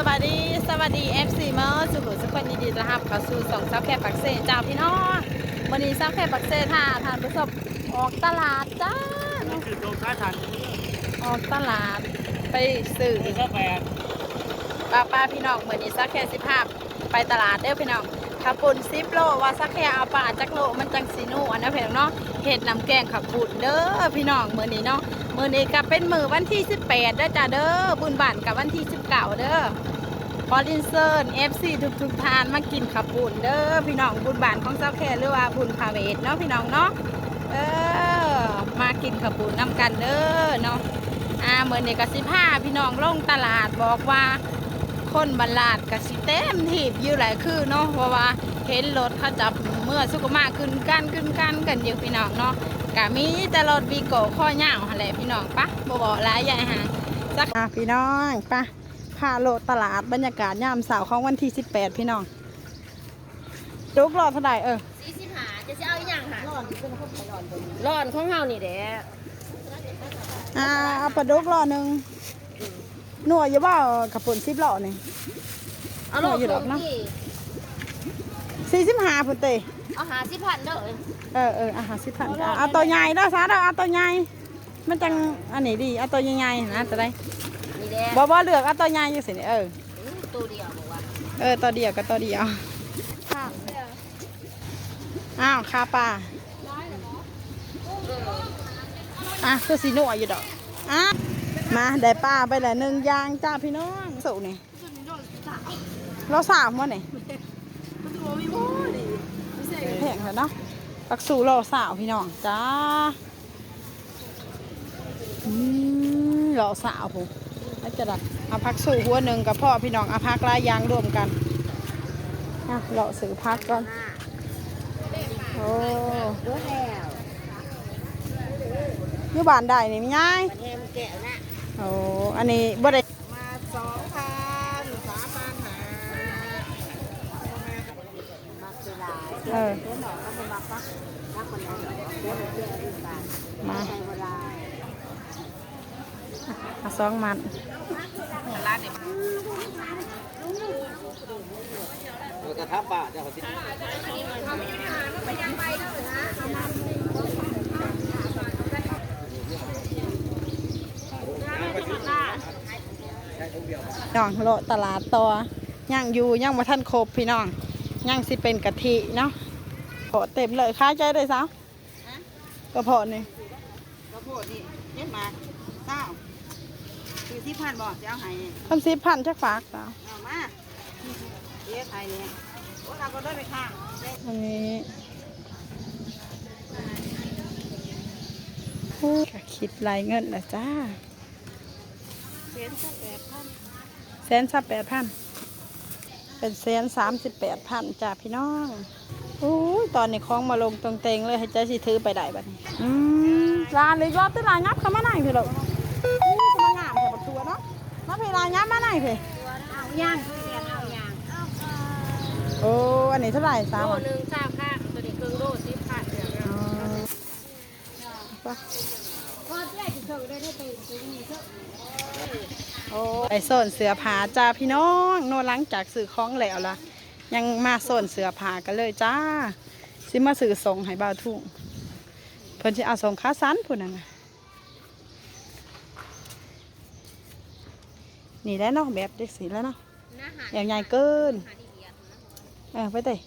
สวัสดี สวัสดี FC เมอร์สุขุสุขคนยินดีต้อนรับเข้าสู่สองซับแคบปักเซ่จ้าพี่น้องวันนี้ซับแคบปักเซ่ท่าทานประสบออกตลาดจ้าคือตรท้ายถังออกตลาดไปสื่อคือข้าวแปดป้าป้าพี่น้องเหมือนนี้ซักแค่สิบห้าไปตลาดเด้อพี่น้องขับปุ่นซิปโลว่าซักแค่เอาปลาจักโลมันจังสีนูอันนั้นพี่น้องเนาะเห็ดน้ำแกงขับปุ่นเด้อพี่น้องมือนี้เนาะ มือนี้ก็เป็นมือวันที่ 18ด้อจ้าเด้อบุญบานกับวันที่ 19 เด้อพอลินเซิร์นเอฟซีทุกทุกทานมากินขับปุ่นเด้อพี่น้องบุญบานของซักแค่หรือว่าบุญพาเวทเนาะพี่น้องเนาะเออมากินขับปุ่นน้ำกันเด้อเนาะอ่าเมื่อนี้ก็สิพาพี่น้องลงตลาดบอกว่าคนบรลาดกับสิเต็มทีบอยู่หลายคือเนาะเพราะว่าเห็นรถเขาจับเมื่อสุกมากขึ้นกันขึ้นกันกันอยู่พี่น้องเนาะ กะมีแต่รถวีโก้ข้อย่างอะไรพี่น้องปะบ่บอกหลายใหญ่ห่างสักพี่น้องปะพาโลดตลาดบรรยากาศยามเสาร์ของวันที่ 18 พี่น้องดุกรอเท่าไหร่เออสี่สิบหาจะจะเอาอหย่างค่ะร้อนของเฮานี่แหละอ่าเอาปลาดุกรอหนึ่งหน่วยอยู่บ่ขับปุ่นซิบหล่อนี่เอาโลเอาอยู่ดอกเนาะที่สี่สิบห้าพุ่นเตเอาหาสิพันเด้อ เออเอออาหารสิพันเอาเอาตัวใหญ่เด้อซาเด้อเอาตัวใหญ่มันจังอันนี้ดีเอาตัวใหญ่ๆนะจะได้นี่แหละบ่บ่เลือกเอาตัวใหญ่อยู่สิเอออืมตัวเดียวบอกว่าเออตัวเดียวกับตัวเดียวอ้าวคาปลาอะคือสีหนัวอยู่ดอกอะมาได้ปลาไปแล้วหนึ่งอยางจ้าพี่น้องสุนี่เราสามวันนี่แพงแล้วเนาะ ปักสู่เราสาวพี่น้องจ้าอืมเราสาวผมแล้วจะได้เอาพักสู่หัวหนึ่งกับพ่อพี่น้องเอาพักหลายอยางรวมกันอะเราซื้อพักก่อนโอ้เด้อแล้วอยูบ้านได้นี่มีง่ายแฮมแกะนะโอ้อันนี้บ่ได้มาสองพันสามพันหามาคือ หลาเออเดี๋ยวหนอก็บ่มักปักมักคนนั้นเดี๋ยวมันเจออีกบาทมาใช้เวลาเอาสองมันกระทับป่าเจ้าสิน้องโลตลาดต่อย่างอยู่ย่างมาท่านครบพี่น้องย่างสิเป็นกะทิเนาะ โผเต็มเลยค้าใจได้สาวก็พอนี่ข้าวโพดนี่เจ็ดหมากเก้าคือที่พันบอกจะเอาให้ทำสิพันจักฝากสาวเอามาเจ๊ไทยเนี่ยโอ้เราก็ได้ไปข้างเจ๊อันนี้โอ้ก็คิดรายเงินละจ้าเจ๊สักแปดพันแสนสับแปดพันเป็นแสนสามสิบแปดพันจ้าพี่น้อง โอ้ยตอนนี้คล้องมาลงตรงเตงเลยให้เจ้าสิถือไปได้บัดนี้อืมร้านเลยรอบตลาดยับเข้ามาไหนพี่ลูกนี่สมางามแถวประตูเนาะมาเพลายับมาไหนพี่เอาย่างเสียนเอาย่างโอ้อันนี้เท่าไหร่สามโลอะหนึ่งสามพันตัวนี้ครึ่งโลสิบพันเดี๋ยวอ๋อไปพอได้จะเจอได้ได้ไปซื้อนี่เถอะโอ้ไปโซนเสือผาจ้าพี่น้อง โน่หลังจากสื่อคล้องแล้วล่ะ ยังมาโซนเสือผากันเลยจ้าสิมาสื่อส่งให้บ่าวทุ่งเพิ่นสิเอาส่งค้าสันพุ่นน่ะนะนี่แล้วเนาะแบบเด็กสีแล้วเนาะนะหาอย่างใหญ่เกินหาดีเดียดนะเออไปเตะ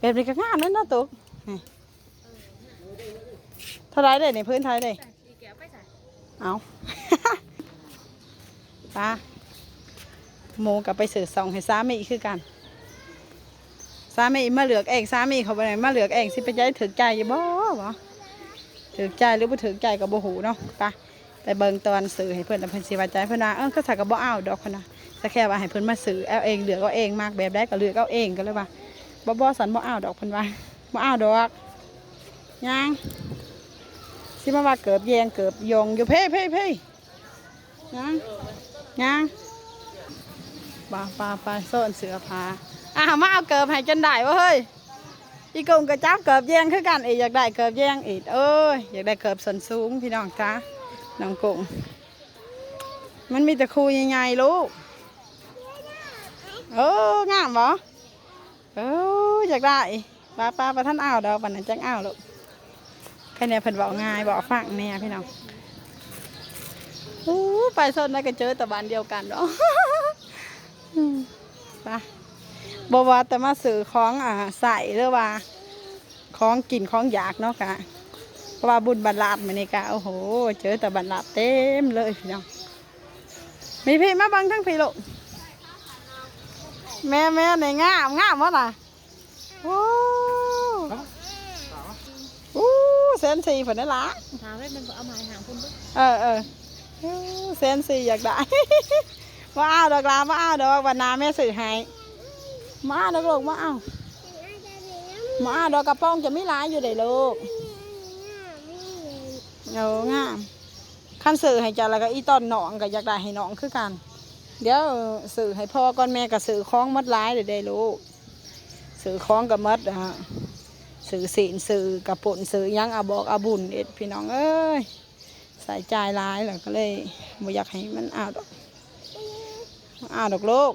แบบนี้ก็งามเลยเนาะตุ๊กเท่าไรเลยในพื้นไทยเลยอีแก้วไปใส่เอาป้าโมกับไปสื่อส่องให้สามีกคือกันามีมาเหลือกเองสามีเขาไปไหนมาเหลือกเองสิไปใจถือใจอยู่บ่บ่ถือใจหรือบ่ถือใจกับบ่หูเนาะไปไปเบิ่งตอนสื่อให้เพื่อนแต่เพิ่อนสิว่าใจเพิ่อนว่าเออก็สักกับบ่เอาดอกเพิ่นน่ะแต่แค่ว่าให้เพิ่อนมาสื่อเอาเองเหลือกเอาเองมากแบบได้ก็เหลือกเอาเองก็เลยว่าบ่บ่สันบ่เอาดอกเพิ่อนว่าบ่เอาดอกยังสิมาว่าเกิบแยงเกิบยงอยู่เพ่เพ่เพ่ยังยังปาปาปาโซนเสือผา อะมาเอาเกิบให้จนได้วะเฮ้ยอีกุ้งก็จับเกิบแยงคือกันอีกอยากได้เกิบแยงอีกเอ้ยอยากได้เกิบส่วนสูงพี่น้องจ้าน้องกุ้งมันมีแต่คูใหญ่ๆลูกเอองามบ่เอออยากได้ป้าป้าประท่านอ้าวดอกปันนั้นจังอ้าวลูกแค่เนี้เพิ่นบอกง่ายบอกฟังแน่พี่น้องอู้ไปโซนนั้นก็เจอแต่บ้านเดียวกันเนาะไป บว่าแต่มาซื้อของอ่าใส่หรือว่าของกินของอยากเนาะกะเพราะว่าบุญบรรลาดมานี่กะโอ้โห เจอแต่บรรลาดเต็มเลยพี่น้องมีพี่มาบังทั้งพี่ลูกแม่แม่ในงามงามวะน่ะโอ้โอ้เซนซีผลนั่ละถามให้มันเอาไม้หางคุณด้วยเออเออเซนซีอยากได้มาเอาดอกลามาเอาดอกวันนาแม่สื่อให้ มาดอกลูกมาเอามาดอกกระป้องจะไม่ร้ายอยู่เลยลูกโอ้งามขั้นสื่อให้จ้าแล้วก็อีต้นหนองก็อยากได้ให้หนองคือกัน เดี๋ยวสื่อให้พ่อก่อนแม่ก็สื่อคล้องมัดร้ายเลยได้ลูกสื่อคล้องกับมัดอะสื่อศีลสื่อกระปุ่นสื่อยังอาบอกอาบุญเอ็ดพี่น้องเอ้ยใส่ใจร้ายแล้วก็เลยไม่อยากให้มันอ้าวดอกอ้าวดอกลูก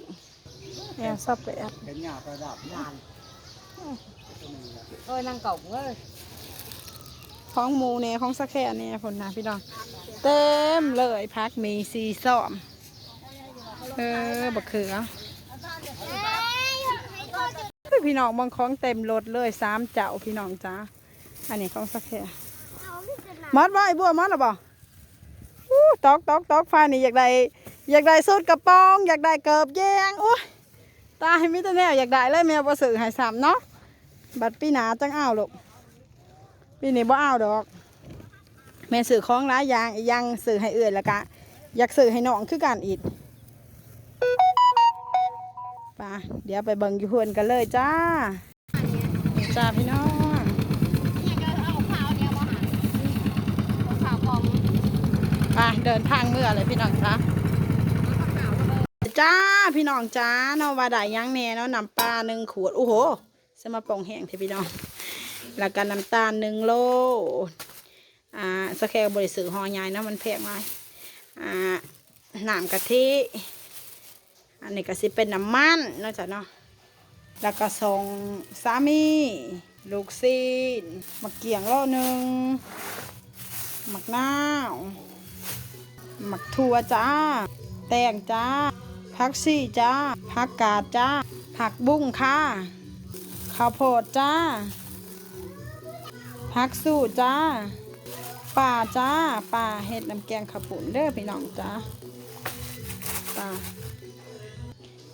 แอบซับไปแอบเป็นหยาประดับยานเอ้ยนางเก่าเอ้ยของหมูเนี่ยของสักแค่เนี่ยผลนะพี่น้อง เต็มเลยพักมีซีซ้อม เออบักเขือพี่น้องบางของเต็มรถเลยสามเจ้าพี่น้องจ้าอันนี้ของสักแค่มอดบ่ไอ้บัวมอดหรอบ่อู้ตอกตอกตอกฟ้านี่อยากได้อยากได้สูตรกระป๋อง อยากได้เกิบแยงโอ้ย ตายมิตรแนวอยากได้เลยแมวประสื่อหายสามเนาะบัดปีหนาจังอ้าวลูกปีนี้บ่อ้าวดอก แม่สื่อของร้ายอยางอียังสื่อให้เอื่อยล้วกะ อยากสื่อให้น้องคือการอีกไป่ะเดี๋ยวไปเบิ่งอยู่เพื่อนกันเลยจ้าจ้าพี่น้องไปเดินทางเมื่อเลยพี่น้องจ้า จ้าพี่น้องจ้าเนาะว่าได้ยังแน่เนาะน้ำปลาหนึ่งขวดโอ้โหสมาปองแห้งเถอะพี่น้องแล้วก็น้ำตาลหนึ่งโลอ่าสแคลบริสุทธิ์หอใหญ่เนาะมันแพงไหมอ่าน้ำกะทิอันนี้ก็สิเป็นน้ำมันเนาะจ้ะเนาะแล้วก็ส่งสามี ลูกซีนมะเกียงโลหนึ่งมักน้าวมักถั่วจ้า แตงจ้า ผักซี่จ้าผักกาดจ้า ผักบุ้งค่ะข้าวโพดจ้าผักสู้จ้าป่าจ้าป่าเห็ดน้ำแกงขปุ่นเด้อพี่น้องจ้าป่า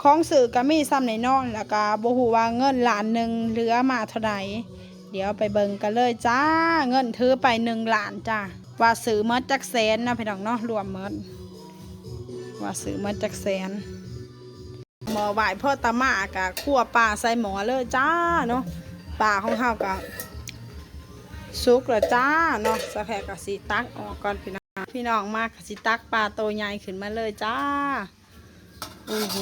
ของสื่อก็มีซ้ำในนองแล้วก็บ่ฮู้ว่าเงินล้านหนึ่งเหลือมาเท่าไหร่เดี๋ยวไปเบิ่งกันเลยจ้า เงินถือไปหนึ่งล้านจ้าว่าซื้อหมดจักแสนนะพี่น้องเนาะรวมหมดว่าซื้อหมดจักแสน หมอไหวพ่อตามากะคั่วปลาใส่หมอเลยจ้าเนาะปลาของเฮากะสุกล้วจ้าเนาะสะแพรกะสิตักออกก่อนพี่น้องพี่น้องมากะสิตักปลาโตใหญ่ขึ้นมาเลยจ้าโอ้โห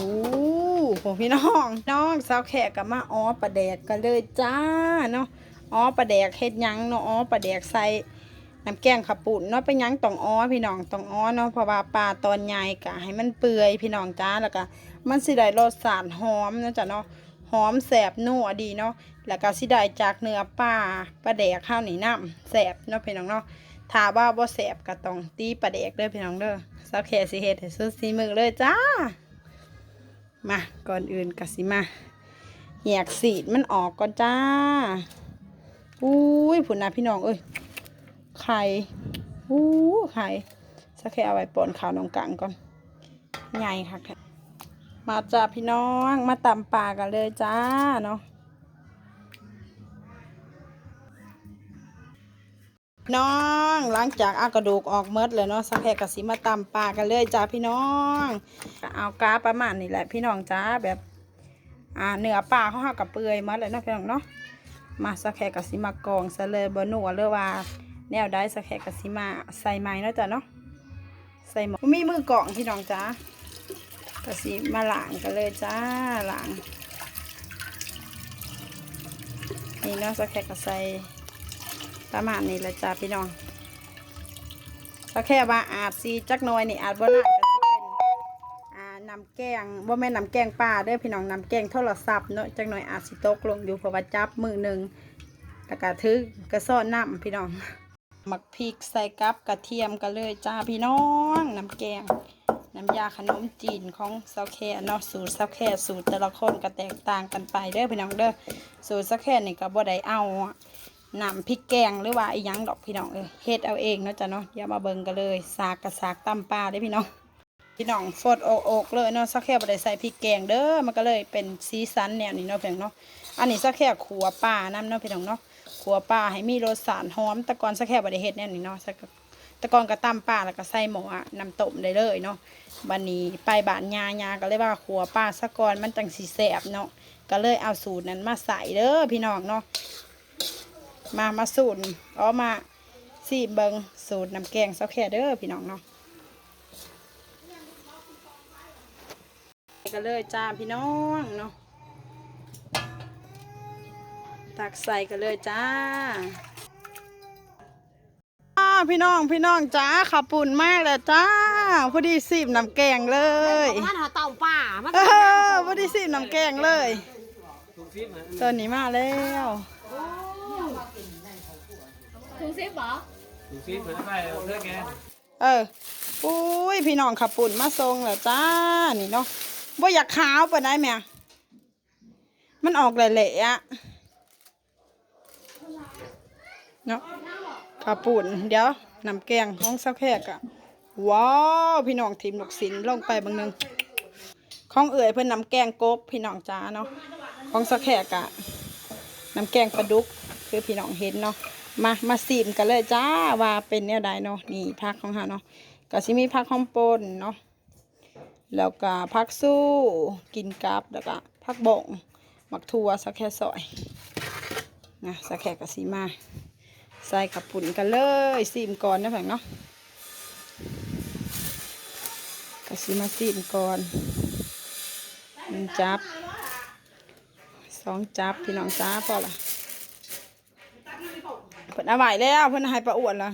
ผมพี่น้องน้องสาวแขกกับมาอ้อปลาแดกกันเลยจ้าเนาะอ้อปลาแดกเฮ็ดยังเนาะอ้อปลาแดกใส่น้ำแกงขับปุ่นเนาะเป็นหยังต้องอ้อพี่น้องต้องอ้อเนาะเพราะว่าปลาตอนใหญ่กะให้มันเปื่อยพี่น้องจ้าแล้วก็ มันสิได้รสชาติหอมนะจ้ะเนาะหอมแสบนัวดีเนาะแล้วก็สิได้จากเนื้อปลาปลาแดกข้าวหนีน้ำแสบเนาะพี่น้องเนาะถ้าว่าบ่แสบก็ต้องตีปลาแดกเด้อพี่น้องเด้อสาวแขกสิเฮ็ดให้สุดสีมือเลยจ้ามาก่อนอื่นกสิมาแยกสีดมันออกก่อนจ้าอุ้ยผุนนะพี่น้องเอ้ยไข่อู้ไข่สักแค่เอาไว้ปนข้าวน้องกังก่อนใหญ่ค่ะ มาจ้าพี่น้องมาตำปลากันเลยจ้าเนาะน้องหลังจากเอากระดูกออกเมดเลยเนาะสักแค่กะสิมาตำปลากันเลยจ้าพี่น้องเอากาประมาณนี้แหละพี่น้องจ้าแบบอ่าเนื้อปลาเขาหักกับเปื่อยมดเลยเนาะพี่น้องเนาะมาสักแค่กะสิมากองซะเลยบนัวเลยว่า แนวได้สักแค่กะสิมาใส่ไม้เนาะจ้ะเนาะใส่หมอมีมือกล่องพี่น้องจ้า กสิมาหลางกันเลยจ้าหลางนี่เนาะสักแค่กใส่ประมาณนี้ละจ้าพี่น้องก็แค่ว่าอาจสีจักน้อยนี่อาจบ่น่าจะเป็นอ่านำำแกงบ่แม่น้ำแกงปลาเด้อพี่น้องน้ำแกงโทรศัพท์เนาะจังหน่อยอาจสิตกลงอยู่เพราะว่าจับมือหนึ่งแล้วก็ถือกระซ่อนน้ำพี่น้องหมักพริกใส่กับกระเทียมกันเลยจ้าพี่น้องน้ำแกง น้ำยาขนมจีนของเซาแคเนาะสูตรเซาแคสูตรแต่ละคนก็แตกต่างกันไปเด้อพี่น้องเด้อสูตรเซาแคนี่ก็บ่ได้เอาน้ำพริกแกงหรือว่าอีหยังดอกพี่น้องเอ้ยเฮ็ดเอาเองเนาะจ้ะเนาะอย่ามาเบิ่งกันเลยสากกับสากตำปลาเด้พี่น้องพี่น้องฟดโอกโอกเลยเนาะสักแค่บ่ได้ใส่พริกแกงเด้อมันก็เลยเป็นสีสันแนวนี้เนาะพียงเนาะอันนี้สักแค่ขัวป่าน้ำเนาะพี่น้องเนาะขัวป่าให้มีรสสารหอมแตะกอนสักแค่บ่ได้เฮ็ดแนวนี้เนาะสัก ตะกอนก็ตำป่าแล้วก็ใส่หมูอะน้ำต้มได้เลยเนาะบัดนี้ไปบ้านยายาก็เลยว่าขัวป่าสักอนมันจังสีแสบเนาะก็เลยเอาสูตรนั้นมาใส่เด้อพี่น้องเนาะมามาสูตรเอามาสีเบิงสูตรน้ำแกงสักแค่เด้อพี่น้องเนาะกันเลยจ้าพี่น้องเนาะตักใส่กันเลยจ้า พี่น้องพี่น้องจ้าขับปุ่นมากเลยจ้าพอดีสิบน้ำแกงเลยมันหาเต่าป่ามันเออพอดีสิบน้ำแกงเลยตอนนี้มาแล้วถุงซิปเหรอดูซิเหมือนไปเลือกแกเอออุ้ยพี่น้องขับปุ่นมาทรงแล้วจ้านี่เนาะว่าอยากขาวปะได้ไหมอะมันออกแหละๆอะเนาะ ขับปุ่นเดี๋ยวน้ำแกงของสักแพกอะว้าวพี่น้องทีมลูกศิลลงไปบางนึงของเอื่อยเพื่อนน้ำแกงกบพี่น้องจ้าเนาะของสักแพกอะน้ำแกงปลาดุกคือพี่น้องเห็นเนาะมามาซีมกันเลยจ้าว่าเป็นแนวใดเนาะนี่พักของเฮาเนาะก็สิมีพักหอมปนเนาะแล้วก็พักสู้กินกับแล้วก็พักบ่งหมักทัวสักแค่ซอยนะสักแค่กะสีมา ใส่กับปุ่นกันเลยซีมก่อนนะแผงเนาะกระสีมาซีมก่อนหนึ่งจับสองจับพี่น้องจ้าพอละเพิ่นเอาไหวแล้วเพิ่นให้ประอวดละ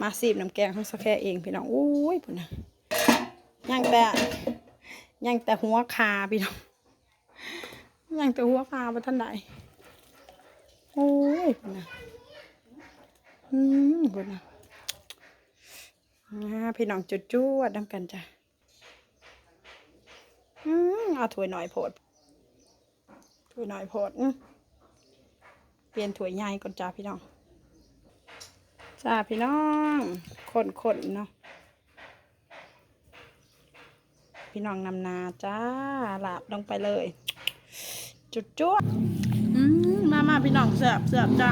มาซีมน้ำแกงของสักแค่เองพี่น้องอุ้ยพุ่นนะยังแต่ยังแต่หัวคาพี่น้องยังแต่หัวคาไปท่านใดโอ้ยพุ่นนะ อืมบุญนะพี่น้องจุดจวดน้ำกันจ้ะอืมเอาถ้วยหน่อยโพดถ้วยหน่อยโพดเปลี่ยนถ้วยใหญ่ก่อนจ้าพี่น้องจ้าพี่น้องคนๆเนาะพี่น้องนำนาจ้าหลาบลงไปเลย จุดจ้วอืมมามาพี่น้องเสือบเสือบจ้า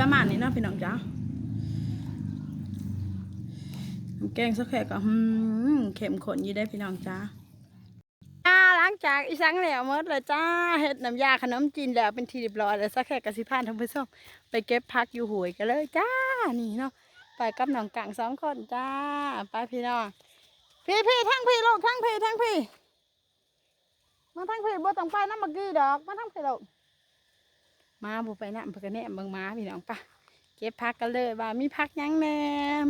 ประมาณนี้เนาะพี่น้องจ้าแกงสักแค่ก็อืเข็มข้นยู่ได้พี่น้องจ้าจ้าหลังจากอีสังแล้วหมดเลยจ้าเฮ็ดน้ำยาขนมจีนแล้วเป็นทีเรียบร้อยแล้วสักแค่กสิพานทำผู้มไปเก็บพักอยู่หวยกันเลยจ้านี่เนาะไปกับน้องกังสองคนจ้าไปพี่น้องพี่พี่ทั้งพี่ลูกทั้งพี่ทั้งพี่มาทั้งพี่บ่ต้องไปน้ำบักกี้ดอกมาทั้งพี่ลูก มาบ่ไปน้ำเพื่นก็แน่เบิ่งมาพี่น้องปะเก็บพักกันเลยว่ามีพักยังแน่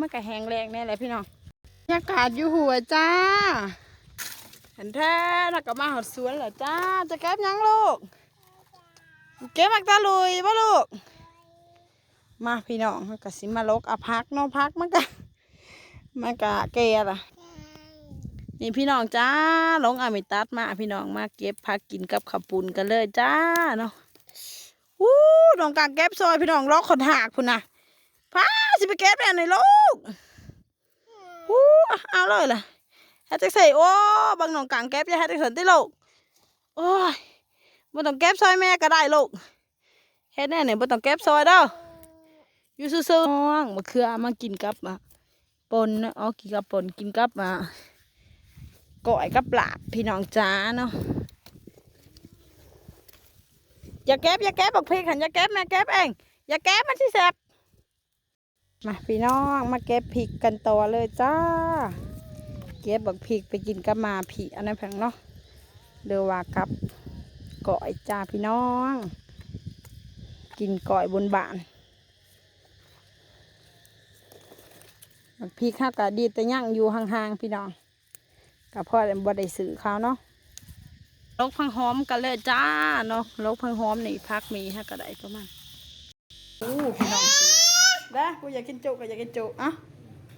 มันก็แห้งแรงแน่แหละพี่น้องบรรยากาศอยู่หัวจ้าเห็นแท้แล้วก็มาหอดสวนแล้วจ้า จะเก็บยังลูก เก็บมักตาลุยบ่ลูก มาพี่น้องมันก็สิมาลกเอาพักนาะพักมันก็มันก็แก่ละนี่พี่น้องจ้าลงอามิตัดมาพี่น้องมาเก็บผักกินกับขับปุนกันเลยจ้าเนาะ วู้น้องกางเก็บซอยพี่น้องล็อกขนหักคุณนะพาสิไปเก็บแม่ในลูกวู้เอาเลยล่ะให้จักใส่โอ้บางน้องกางเก็บอย่าให้จักสนติลูกโอ้ยบ่ต้องเก็บซอยแม่ก็ได้ลูกเฮ็ดแน่เนี่ยบ่ต้องเก็บซอยเด้ออยู่ซื่อๆน้องมะเขือมากินกับอะปนเนาะเอากินกับปนกินกับอะก่อยกับปลาพี่น้องจ้าเนาะ อย่าแก็บอย่าแก็บบอกพี่ขันอย่าแก็บแม่แก็บเองอย่าแก็บมันสิแสบมาพี่น้องมาเก็บพริกกันต่อเลยจ้า เก็บบักพริกไปกินกับมาผีอันนั้นแพงเนาะเดือว่ากับก่อยจ้าพี่น้อง กินก่อยบนบานบักพริกข้าวกะดีแต่ย่างอยู่ห่างๆพี่น้องกับพ่อบ่ได้ซื้อเขาเนาะ ลกพังหอมกันเลยจ้าเนาะลกพังหอมนี่พักมีฮะก็ได้ประมาณโอ้พี่น้องสิได้กูอยากกินจุก็อยากกินจุอะ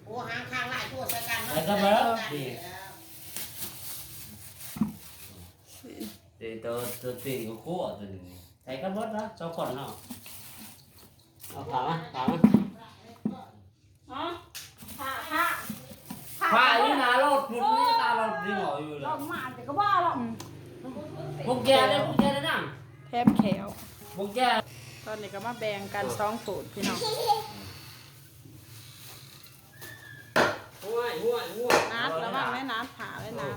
โอ้หางข้างหลายตัวใส่กันไอ้ก็มาแล้วดีตีตัวตัวตีก็คู่ตัวนี้ใส่กันหมดนะเจ้าคนเนาะเอาผ่ามาผ่ามาอ๋อผ้าผ้าผ่านี่นะรถพุ่นนี่ตาเราดีหมออยู่เลยเรามาแต่ก็บ้าหรอก พวกแกเนี่ยพวกแกเนี่ยนั่งแถมแขวพวกแกตอนนี้ก็มาแบ่งกันสองฝูดพี่น้องห่วยห่วยห่วยนัดระวังแม่นัดผ่าไว้นัด